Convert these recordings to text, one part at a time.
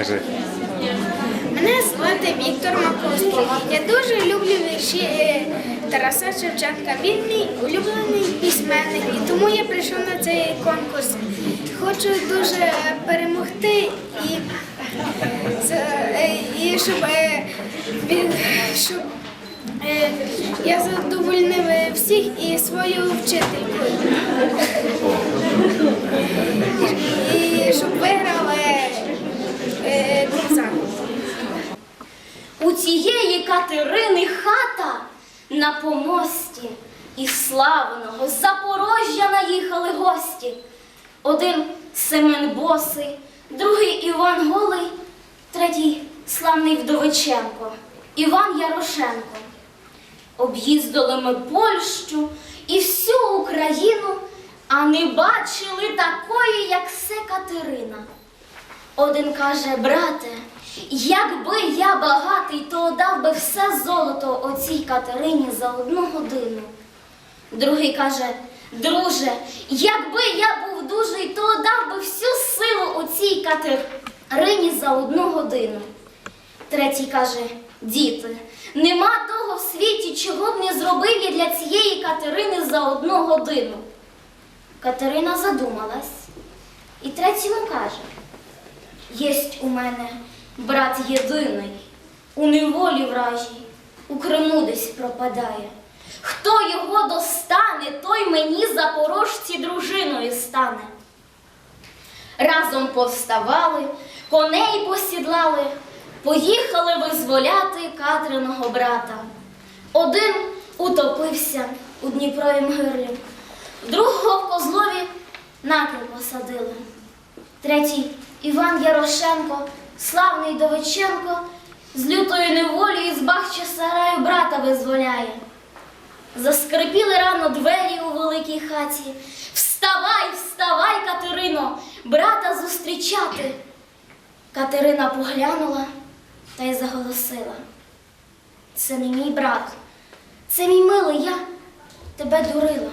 Кажи. Мене звати Віктор Маковський. Я дуже люблю вірші е, Тараса Шевченка. Він мій улюблений письменник, і тому я прийшов на цей конкурс. Хочу дуже перемогти і, е, і щоб, е, щоб е, я задовольнив е, всіх і свою вчительку. І щоб виграв е, У цієї Катерини хата на помості із славного Запорожжя наїхали гості. Один Семен Босий, другий Іван Голий, третій славний Вдовиченко, Іван Ярошенко. Об'їздили ми Польщу і всю Україну, а не бачили такої, як се Катерина. Один каже, брате, якби я багатий, то дав би все золото оцій Катерині за одну годину. Другий каже, друже, якби я був дужий, то дав би всю силу оцій Катерині за одну годину. Третій каже, діти, нема того в світі, чого б не зробив я для цієї Катерини за одну годину. Катерина задумалась, і третьому каже, Єсть у мене брат єдиний, у неволі вражій, у Криму десь пропадає. Хто його достане, той мені запорожці дружиною стане. Разом повставали, коней посідлали, поїхали визволяти Катриного брата. Один утопився у Дніпровім гирлі, другого в Козлові накрив посадили. Третій Іван Ярошенко, славний Довиченко, з лютої неволі із бахча сараю брата визволяє. Заскрипіли рано двері у великій хаті. Вставай, вставай, Катерино, брата зустрічати. Катерина поглянула та й заголосила. Це не мій брат, це мій милий, я тебе дурила.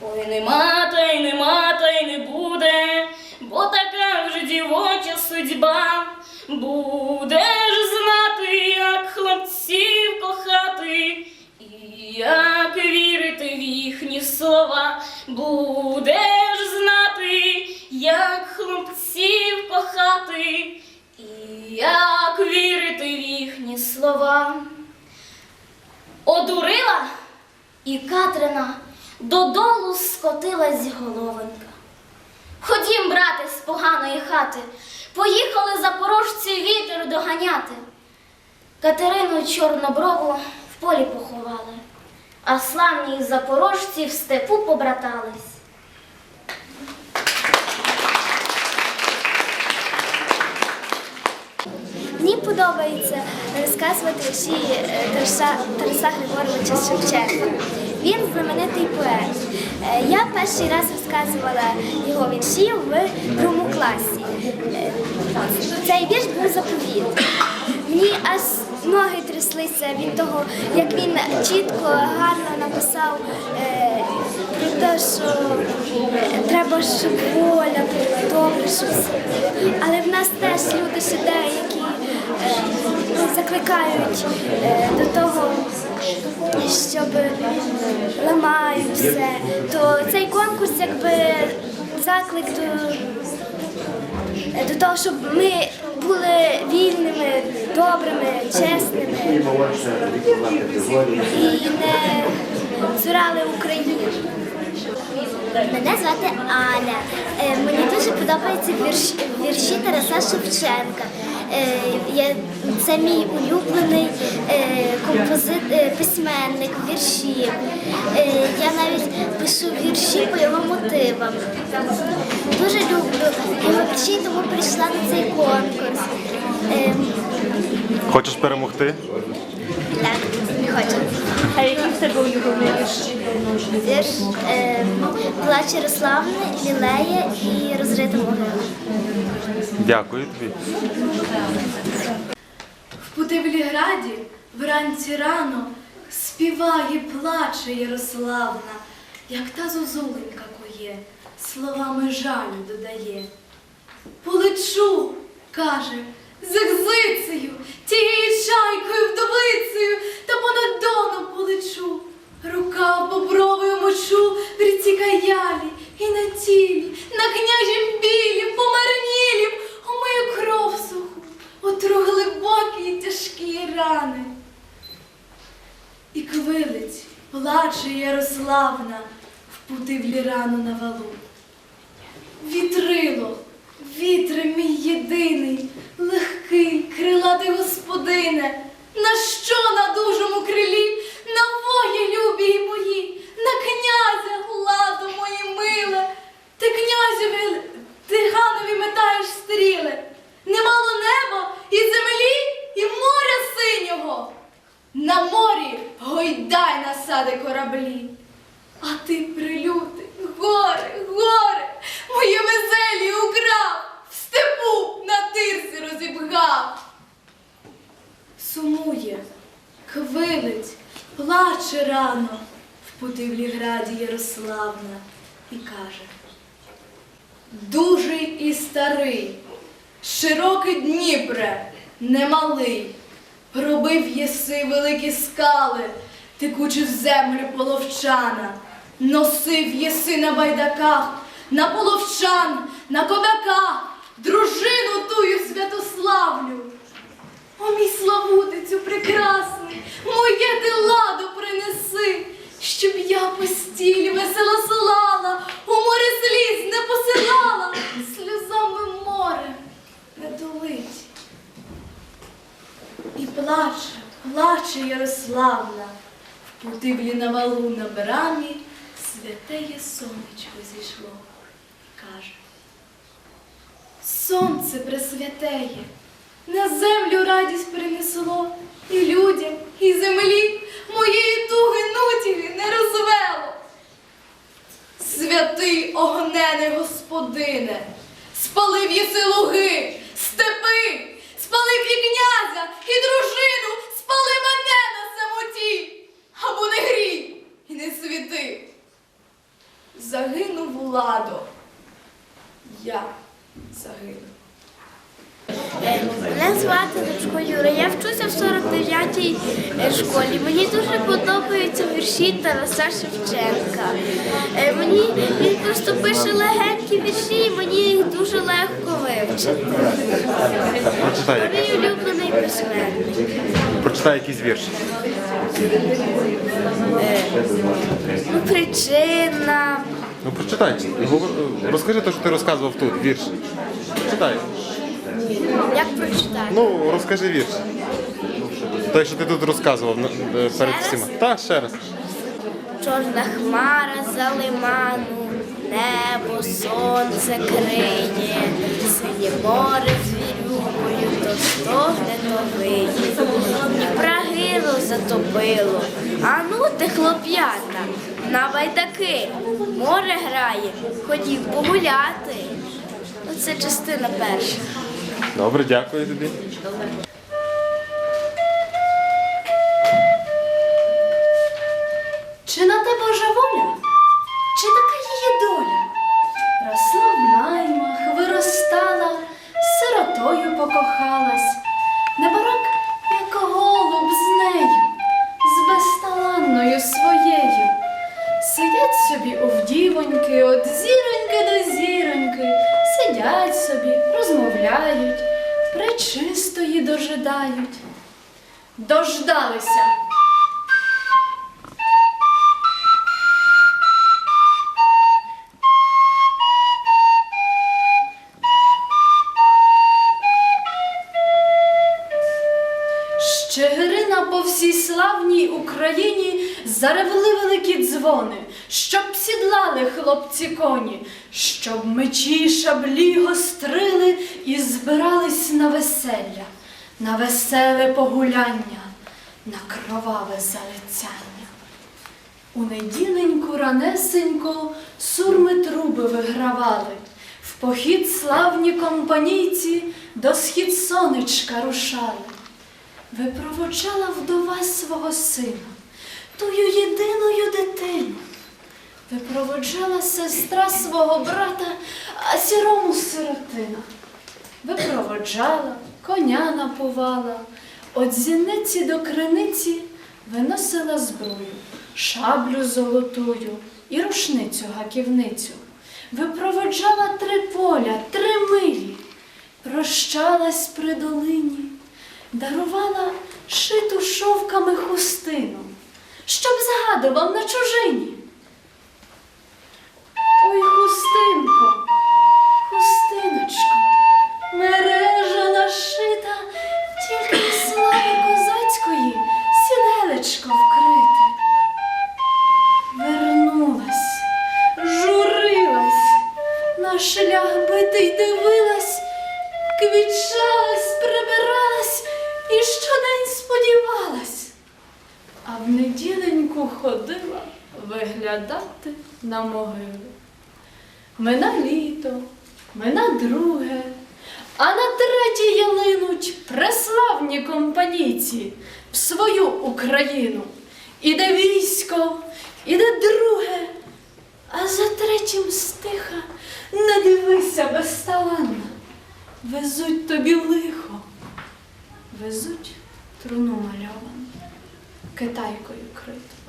Ой, нема та й нема та й не буде, бо така вже дівоча судьба. Будеш знати, як хлопців кохати, і як вірити в їхні слова. Будеш знати, як хлопців кохати, і як вірити в їхні слова. Одурила і Катрина додолу скотилась головонька. Ходім, брате, з поганої хати, поїхали запорожці вітер доганяти. Катерину чорноброву в полі поховали, а славні запорожці в степу побратались. Мені подобається розказувати вірші е, Тараса, Григоровича Шевченка. Він знаменитий поет. Е, Я перший раз розказувала його вірші в другому класі. Е, Цей вірш був заповіт. Мені аж ноги тряслися від того, як він чітко, гарно написав е, про те, що треба, щоб воля була, добре, щоб. Але в нас теж люди ще деякі е, закликають до того, щоб ламають все. То цей конкурс якби заклик до до того, щоб ми були вільними, добрими, чесними і не цурали Україну. Мене звати Аня. Е, Мені дуже подобаються вірші, вірші Тараса Шевченка. Е, Це мій улюблений е, композит, е, письменник віршів. Е, Я навіть пишу вірші по його мотивам. Дуже люблю його вірші, тому прийшла на цей конкурс. Хочеш перемогти? Так, хочу. А який в тебе улюблений вірш? Вірш е, Плач Ярославни, Лілея і розрита могила. Дякую тобі. В Путивліграді вранці рано співає, плаче Ярославна, як та зозуленька кує, словами жалю додає. Полечу, каже, з екзицею, тією чайкою вдовицею, та понад доном полечу. Рука бобровою мочу в ріці каялі і на тілі, на княжім білім, помарнілім, омию кров суху, отру глибокі й тяжкі рани. І квилить, плаче Ярославна в путивлі рану на валу. Вітрило, вітре мій єдиний, легкий, крилатий господине, на що на дужому крилі, на вої любі й мої, на князя ладу мої миле, ти князеві, ти ганові метаєш стріли, немало неба і землі, і моря синього. На морі гойдай насади кораблі. А ти, прилюти, горе, горе, мої веселі украв, в степу на тирси розібгав. Сумує, квилить, плаче рано в путивлі граді Ярославна і каже. Дужий і старий, широкий Дніпре, немалий, пробив єси великі скали, текучи в землю половчана, носив єси на байдаках, на половчан, на кобяках, дружину тую святославлю. О, мій славутицю прекрасний, моє ти ладу принеси, щоб я постіль весело слала, у море сліз не посилала, сльозами море не долить. І плаче, плаче Ярославна, в путивлі на валу на брамі святеє сонечко зійшло. Каже, сонце пресвятеє, на землю радість принесло, і людям, і землі моєї туги нутіги не розвело. Святий огнений господине, спалив єси луги, степи, спалив і князя, і дружину, спали мене на самоті, або не грій і не світи. Владо, я загинув. Мене звати Лучко Юра. Я вчуся в 49-й школі. Мені дуже подобаються вірші Тараса Шевченка. Е, Мені він просто пише легенькі вірші, і мені їх дуже легко вивчити. Прочитай. Мій улюблений письменник. прочитай якийсь вірш. Ну, причина. Говор- Розкажи те, що ти розказував тут, вірш. Прочитай. Як прочитати? Ну, розкажи вірш. Той, що ти тут розказував е, перед всіма. Так, ще раз. Чорна хмара за лиману, небо сонце криє, синє море звірюкою, то стогне, то виє. Дніпра гирло затопило. А ну ти, хлоп'ята, на байдаки, море грає, ходів погуляти. Оце частина перша. Добре, дякую тобі. Чи славній Україні заревли великі дзвони, щоб сідлали хлопці коні, щоб мечі шаблі гострили і збирались на веселля, на веселе погуляння, на кроваве залицяння. У неділеньку ранесенько сурми труби вигравали, в похід славні компанійці до схід сонечка рушали. Випроводжала вдова свого сина, тую єдиною дитину. Випроводжала сестра свого брата, а сірому сиротина. випроводжала, коня напувала, от зіниці до криниці виносила зброю, шаблю золотую і рушницю гаківницю. Випроводжала три поля, три милі, прощалась при долині, дарувала шиту шовками хустину, щоб згадував на чужині. Ой, хустинко, хустиночко, мережа нашита, тільки слави козацької сіделечко вкрите. Вернулась, журилась, на шлях битий дивилась, квітчалась, прибиралась і щодень сподівалась. А в неділеньку ходила виглядати на могили. Мина літо, мина друге, а на третій ялинуть преславні компанійці в свою Україну. Іде військо, іде друге, а за третім стиха не дивися безталанна. Везуть тобі лихо, везуть труну мальовану, китайкою криту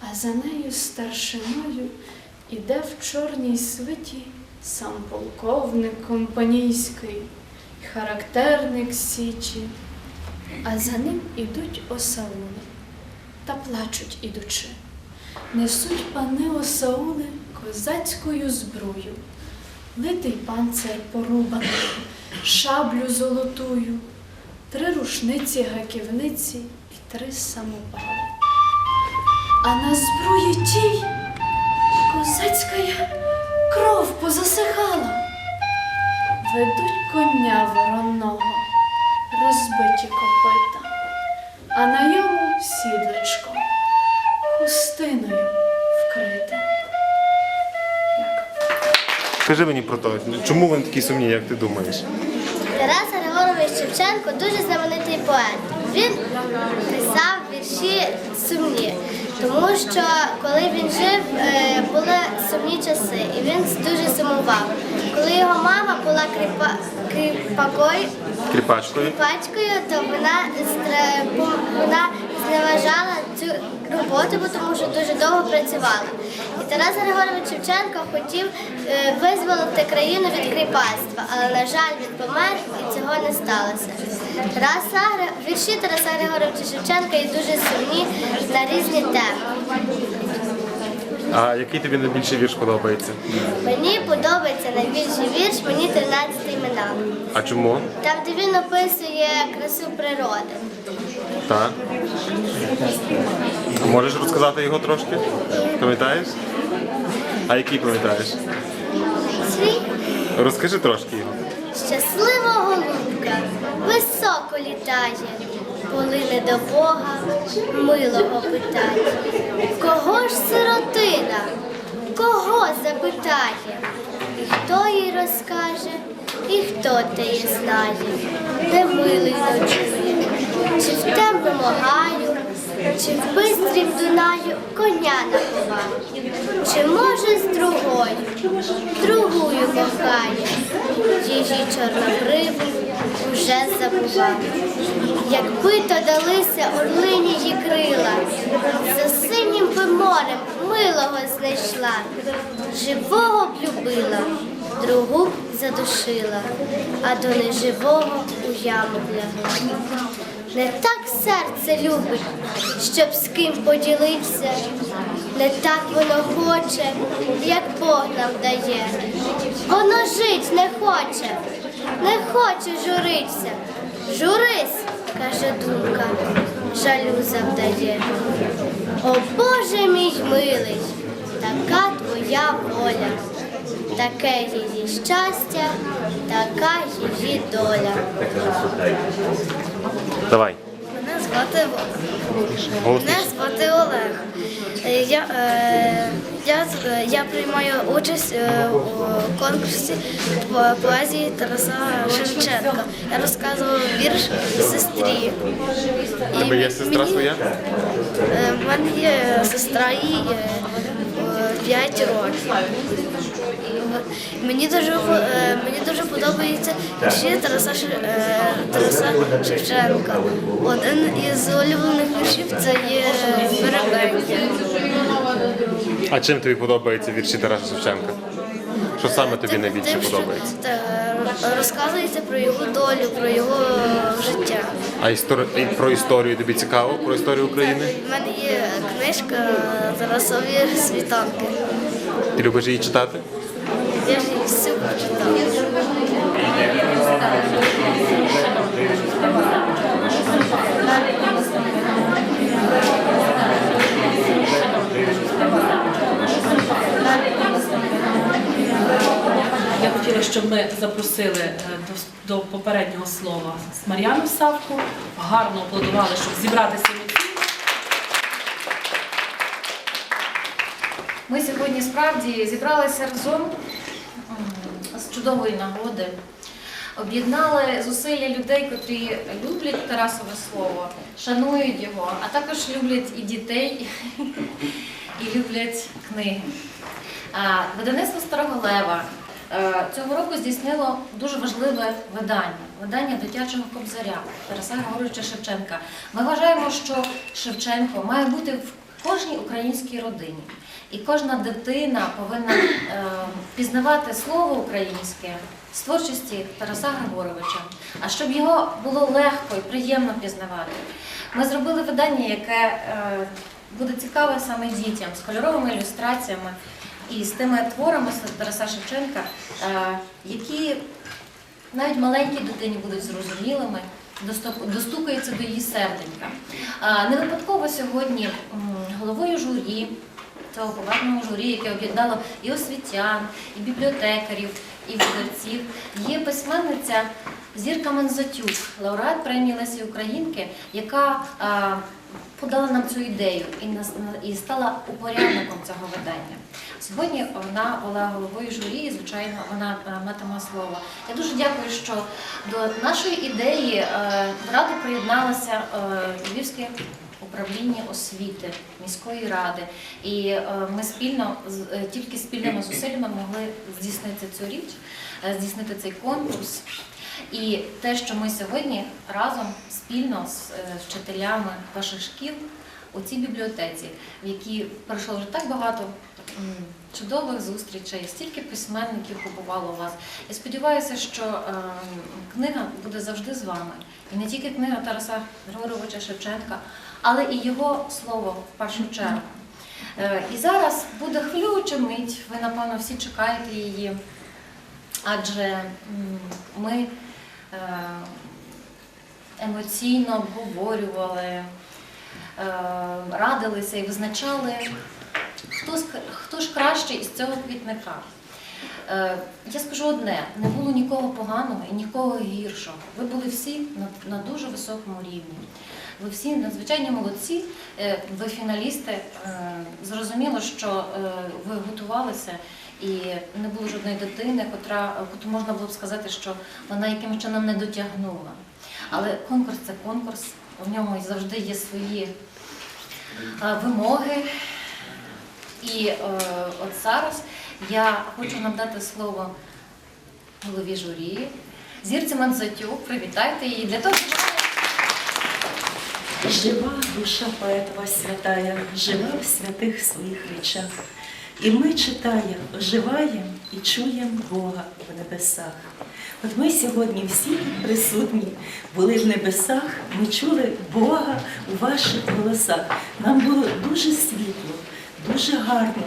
а за нею старшиною іде в чорній свиті сам полковник компанійський, характерник січі, а за ним ідуть осаули та плачуть ідучи. Несуть пани осаули козацькою зброю, литий панцир порубаний, шаблю золотую, три рушниці гаківниці і три самопали. А на збруї тій козацька кров позасихала. Ведуть коня вороного, розбиті копита, а на йому сідлечко хустиною вкрите. Скажи мені про те, чому вони такі сумні, як ти думаєш? Тарас Шевченко дуже знаменитий поет. Він писав вірші сумні, тому що коли він жив, е, були сумні часи, і він дуже сумував. Коли його мама була кріпа, кріпакою, Кріпачкою. пачкою, то вона вона зневажала цю роботу, тому що дуже довго працювала. І Тарас Григорович Шевченко хотів е, визволити країну від кріпацтва, але на жаль він помер цього не сталося. Тараса вірші Тараса Григоровича Шевченка є дуже сумні на різні теми. А який тобі найбільший вірш подобається? Мені подобається найбільший вірш, мені 13 імена. А чому? Там, де він описує красу природи. Так. А можеш розказати його трошки? Пам'ятаєш? А який пам'ятаєш? Свій Розкажи трошки його. Щаслива голубка високо літає, полине до Бога, милого питає. Кого ж сиротина? Кого запитає? І хто їй розкаже, і хто те її знає, де милий ночує, чи в темному гаю, чи в бистрім Дунаю коня наховав, чи може з другою, другою кохає, її чорнобриву уже забував. Якби то далися орлині її крила, за синім би морем милого знайшла, живого б любила, другу б задушила, а до неживого у яму лягла. Не так серце любить, щоб з ким поділився, не так воно хоче, як Бог нам дає. Воно жить не хоче, не хоче журиться. Журись, каже думка, жалю завдає. О Боже мій милий, така твоя воля, таке її щастя, така її доля. Давай. Мене звати Голосніше. Мене звати Олег. Е, Я, е, я, е, я приймаю участь у конкурсі по поезії Тараса Шевченка. Я розказувала вірш сестрі. У тебе є сестра мені- своя? Е, мене є сестра е, 5 років. Мені дуже, е, мені дуже подобається вірші Тараса, Ше- е, Тараса Шевченка. Один із улюблених віршів це є Веребеньки. А чим тобі подобаються вірші Тараса Шевченка? Що саме тобі найбільше Тим, що, подобається? Розказується про його долю, про його життя. А істор... і про історію тобі цікаво? Про історію України? У мене є книжка Тарасові світанки. Ти любиш її читати? Я її прочитала. Я хотіла, щоб ми запросили е, до, до попереднього слова Мар'яну Савку, гарно аплодували, щоб зібратися. Ми сьогодні справді зібралися разом чудової нагоди, об'єднали зусилля людей, котрі люблять Тарасове слово, шанують його, а також люблять і дітей, і люблять книги. Видавництво Старого Лева е, цього року здійснило дуже важливе видання видання дитячого кобзаря Тараса Григоровича Шевченка. Ми вважаємо, що Шевченко має бути в кожній українській родині. І кожна дитина повинна е, пізнавати слово українське з творчості Тараса Григоровича. А щоб його було легко і приємно пізнавати, ми зробили видання, яке е, буде цікаве саме дітям з кольоровими ілюстраціями і з тими творами Тараса Шевченка, е, які навіть маленькій дитині будуть зрозумілими, достукаються до її серденька. А, Не випадково сьогодні головою журі, цього поважного журі, яке об'єднало і освітян, і бібліотекарів, і видавців, є письменниця Зірка Манзатюк, лауреат премії Лесі Українки, яка подала нам цю ідею і, стала упорядником цього видання. Сьогодні вона була головою журі, і, звичайно, вона матиме слово. Я дуже дякую, що до нашої ідеї е, в раду приєдналося е, Львівське управління освіти міської ради. І е, ми спільно е, тільки спільними зусиллями могли здійснити цю річ, е, здійснити цей конкурс. І те, що ми сьогодні разом спільно з вчителями ваших шкіл у цій бібліотеці, в якій пройшло вже так багато чудових зустрічей, стільки письменників побувало у вас. Я сподіваюся, що е, книга буде завжди з вами. І не тільки книга Тараса Григоровича Шевченка, але і його слово в першу чергу. Е, І зараз буде хвилююча мить, ви, напевно, всі чекаєте її, адже ми е, емоційно обговорювали, е, радилися і визначали, хто ж краще із цього квітника. Е, Я скажу одне: не було нікого поганого і нікого гіршого. Ви були всі на, дуже високому рівні. Ви всі надзвичайні молодці, е, ви фіналісти. Е, Зрозуміло, що ви готувалися, і не було жодної дитини, котра можна було б сказати, що вона якимось чином не дотягнула. Але конкурс це конкурс, в ньому завжди є свої вимоги. І от зараз я хочу надати слово голові журі. Зірці Манзатюк, привітайте її для того, щоб Жива душа поетова святая, жива в святих своїх речах. І ми читаємо, оживаємо і чуємо Бога в небесах. От ми сьогодні всі присутні були в небесах, ми чули Бога у ваших голосах. Нам було дуже світло, дуже гарно.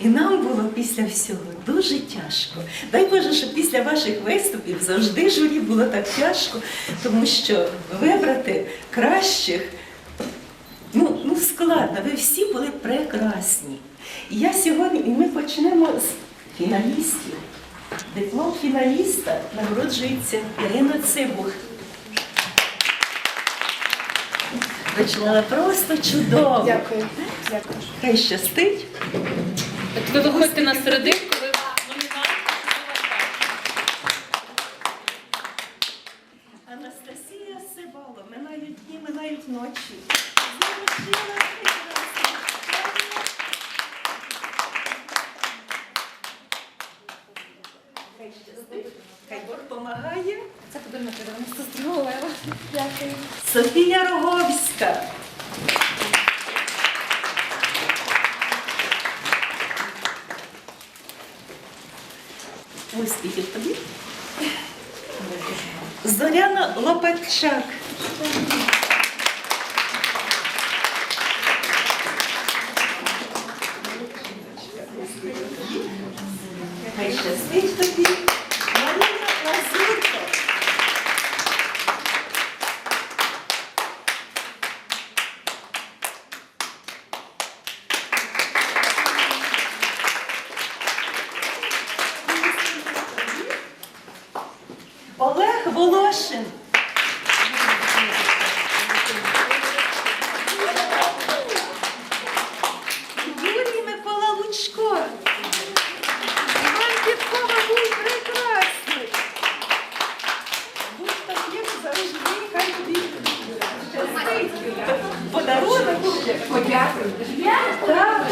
І нам було після всього дуже тяжко. Дай Боже, щоб після ваших виступів завжди журі було так тяжко, тому що вибрати кращих ну, ну складно. Ви всі були прекрасні. І я сьогодні, і ми почнемо з фіналістів. Диплом фіналіста нагороджується Ірина Цибух. Починала просто чудово. Дякую. Дякую. Хай щастить. От ви виходьте на серединку, Лопатчак. Хай щастить тобі. Марина Лазурко. Олег Волошин. Юрій Микола Лучко. Іван Підкова був прекрасний. Будь так, як завжди, хай тобі щастить. Подарунок. Подякую. Так.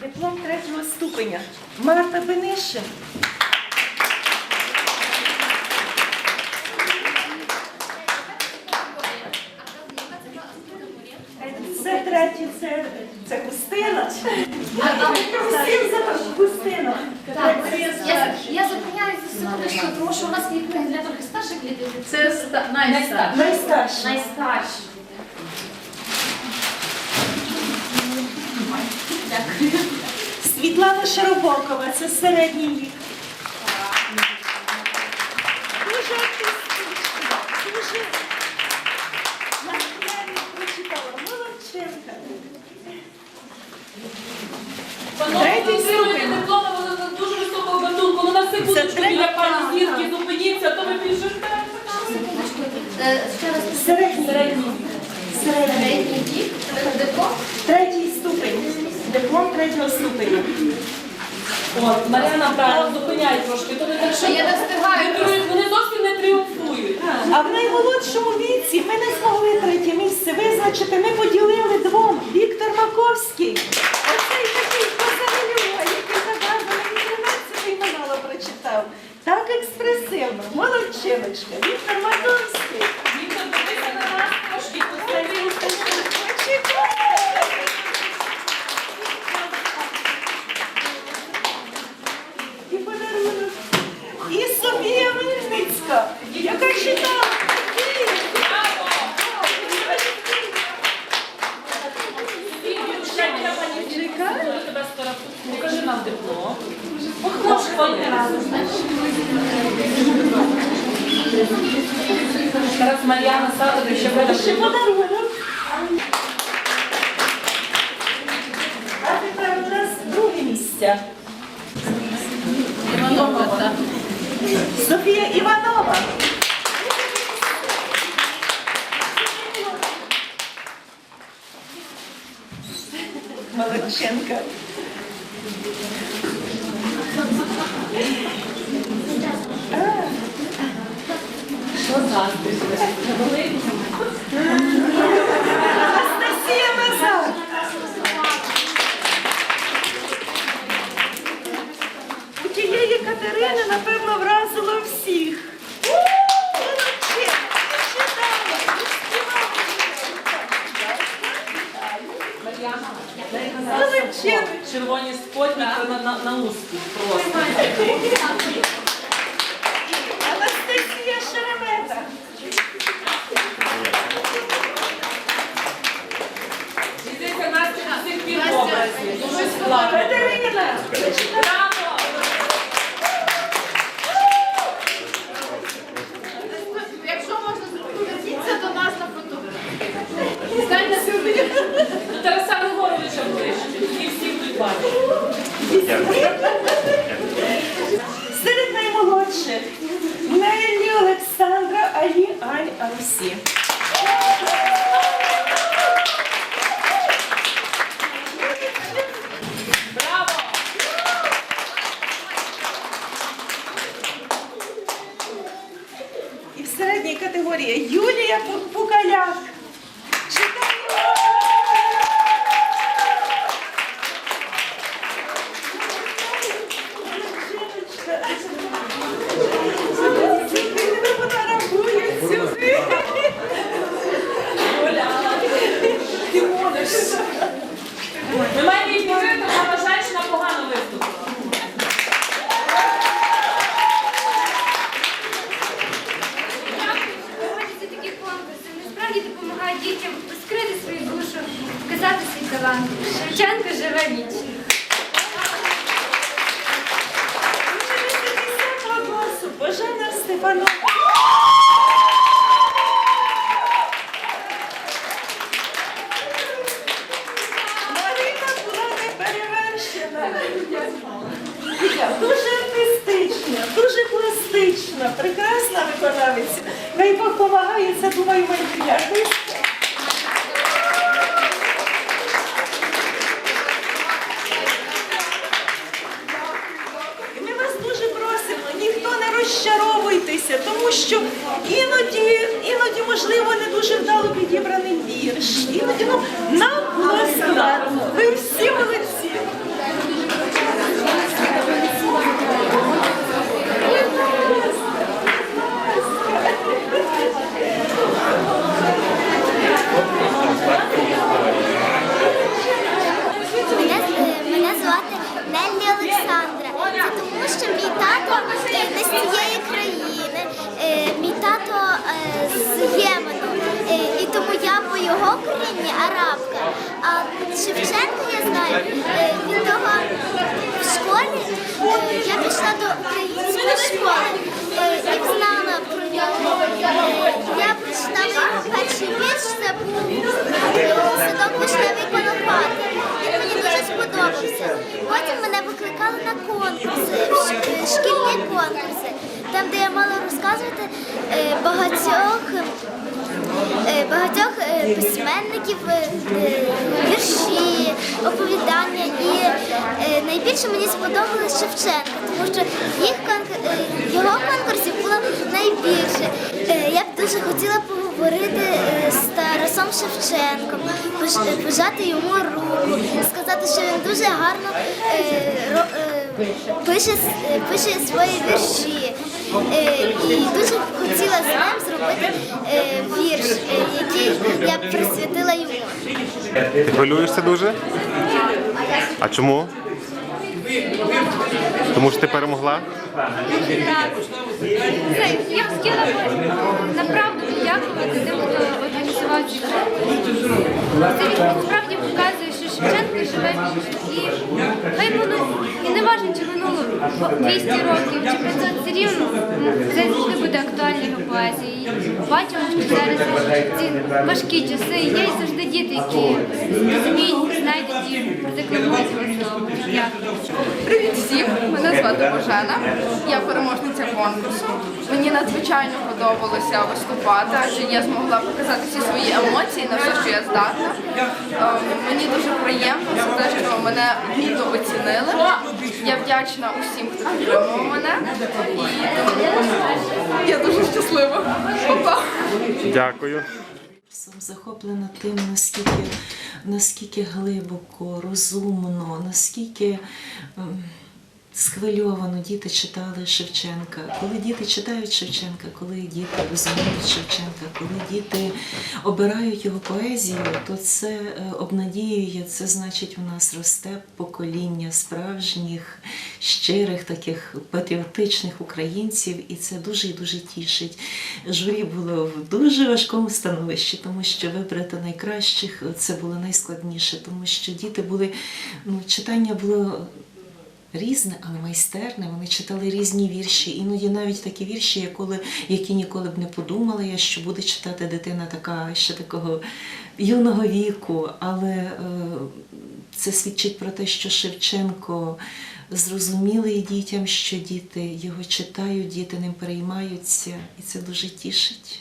Диплом третього ступеня. Марта Бенишин. Це третє, це, це Густина. А ви просив за Густину. Так, Це я, старший. я зупиняюся секундочку, тому що у нас є книги для трохи старших дітей. Це ста- найстарше. Найстарший. найстарші. Світлана Широбокова, це середній вік. Дуже артистична, дуже я навіть прочитала. Молодчинка. Третій ступень. дипломи, вони дуже високого гатунку. Ну на секундочку третій. біля пані зірки зупиніться, то ви більше е, ще раз Середній. середній. Середній. середній вік, диплом. Третій ступень. Диплом третього ступеня. От, Мар'яна правильно, зупиняй трошки, то не так, що Я не встигаю Вони зовсім не тріумфують. А в наймолодшому віці ми не змогли третє місце визначити. Ми поділили двом. Віктор Маковський. Оцей такий позавелюга, який задав мені 13 мало прочитав. Експресивно. Молодчиночка. Віктор Маковський. Віктор, дивися на нас трошки, поставили І подарунок. І Софія Винницька, яка читала. Покажи нам диплом. Зараз Мар'яна Садович ще буде. Ще подарунок. А тепер у нас друге місце. Іванова. Софія Іванова. Молодченка. です。Катерина. Браво! Якщо можна, поверніться до нас на фотографію. Станьте сюди. До Тараса Григоровича ближче. І всі тут бачать. Серед наймолодших Нелі Олександра Алі Аль Арусі. Браво! Ми маємо її повірити, вона вважає, що вона погано виступила. Проводяться такі конкурси. Насправді допомагають дітям розкрити свою душу, показати свій талант. Шевченко живе вічно. класу Божена Степанова. Марина була неперевершена. Дуже артистична, дуже пластична, прекрасна виконавиця. Дай Бог помагає, це думаю, майбутня артистка. І Ми вас дуже просимо, ніхто не розчаровуйтеся, тому що іноді, іноді, можливо, не дуже вдало підібраний вірш. Іноді ну, нам було складно. Ви всі молодці. Мене, е, мене звати Неллі Олександра. Це тому, що мій тато е, не з цієї країни. Е, Мій тато е, з Ємену. Е, І тому я по його корінні арабка. А Шевченка я знаю від того в школі. е, Я пішла до української школи і знала про нього. Я прочитала його перший вірш, це був садок вишневий. Він мені дуже сподобався. Потім мене викликали на конкурси, шкільні конкурси, там, де я мала розказувати е, багатьох. е, Багатьох е, письменників вірші, оповідання, і найбільше мені сподобалось Шевченка, тому що їх його конкурсів було найбільше. Я б дуже хотіла поговорити з Тарасом Шевченком, пожати йому руку, сказати, що він дуже гарно пише, е, пише свої вірші. Е, І дуже б хотіла з ним зробити е, вірш, який я б присвятила йому. Хвилюєшся дуже? А чому? Тому що ти перемогла? Я б хотіла направду подякувати тим, хто організував ці конкурси. Це він насправді показує, що Шевченко живе вічно. І хай воно і не важливо, чи минуло 200 років, чи 500, все рівно це завжди буде актуальна поезією. Бачимо, що зараз ці важкі часи є і завжди діти, які розуміють, знайдуть і продекламують. Дякую. Привіт всім! Мене звати Божена. Я переможниця конкурсу. Мені надзвичайно подобалося виступати, адже я змогла показати всі свої емоції на все, що я здатна. Ем, Мені дуже приємно за те, що мене гідно оцінили. Я вдячна усім, хто підтримував мене. І я дуже щаслива. Па-па! Дякую. Сам захоплена тим, наскільки, наскільки глибоко, розумно, наскільки ем, схвильовано діти читали Шевченка. Коли діти читають Шевченка, коли діти розуміють Шевченка, коли діти обирають його поезію, то це е, обнадіює, це значить, у нас росте покоління справжніх, щирих, таких патріотичних українців, і це дуже і дуже тішить. Журі було в дуже важкому становищі, тому що вибрати найкращих це було найскладніше, тому що діти були, ну, читання було. Різне, але майстерне. Вони читали різні вірші. Іноді навіть такі вірші, які ніколи б не подумала я, що буде читати дитина така ще такого юного віку. Але е, це свідчить про те, що Шевченко зрозумілий дітям, що діти його читають, діти ним переймаються, і це дуже тішить.